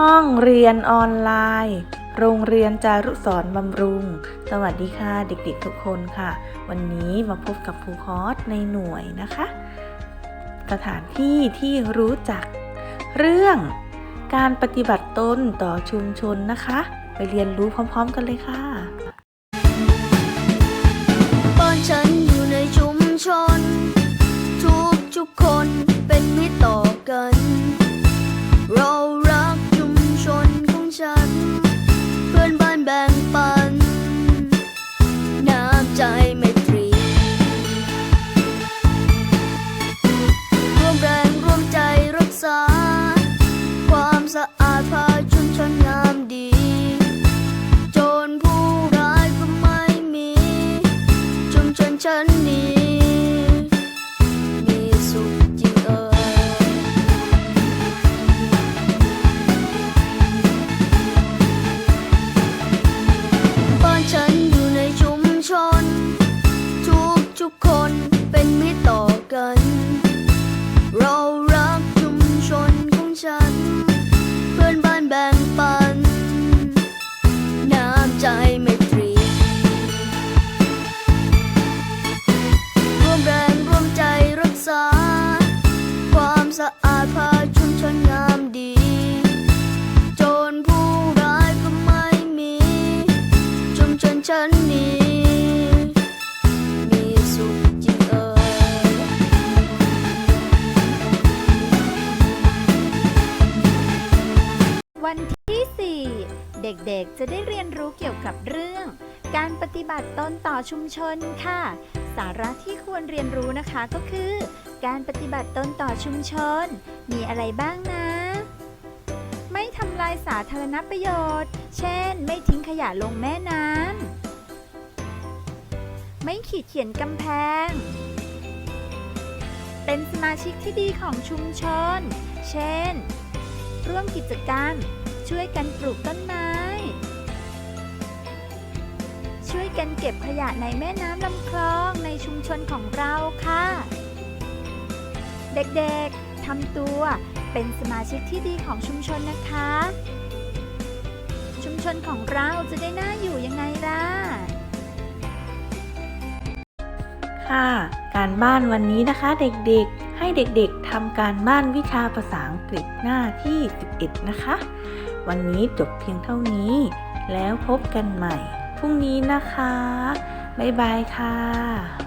ห้องเรียนออนไลน์ โรงเรียนจารุสอนบำรุง สวัสดีค่ะเด็กๆทุกคนค่ะ วันนี้มาพบกับครูคอสในหน่วยนะคะ สถานที่ที่รู้จัก เรื่องการปฏิบัติตนต่อชุมชนนะคะ ไปเรียนรู้พร้อมๆกันเลยค่ะ ฉันนี้มีสุขจริงเอ่ยวันที่ 4 เด็กๆ จะได้เรียนรู้เกี่ยวกับเรื่อง การปฏิบัติตนต่อชุมชนค่ะ สาระที่ควรเรียนรู้นะคะก็คือ การปฏิบัติตนต่อชุมชน มีอะไรบ้างนะ ไม่ทำลายสาธารณประโยชน์ เช่น ไม่ทิ้งขยะลงแม่น้ำ ไม่ขีดเขียนกำแพง เป็นสมาชิกที่ดีของชุมชน เช่น ร่วมกิจกรรม ช่วยกันปลูกต้นไม้ ช่วยกันเก็บขยะในแม่น้ำลำคลองในชุมชนของเราค่ะ เด็กๆทำตัวเป็นสมาชิกที่ดีของชุมชนนะคะ ชุมชนของเราจะได้น่าอยู่ยังไงล่ะ ค่ะการบ้านวันนี้นะคะเด็กๆ ให้เด็กๆทำการบ้านวิชาภาษาอังกฤษหน้าที่ 11 นะคะ วันนี้จบเพียงเท่านี้ แล้วพบกันใหม่ พรุ่งนี้นะคะ บ๊ายบายค่ะ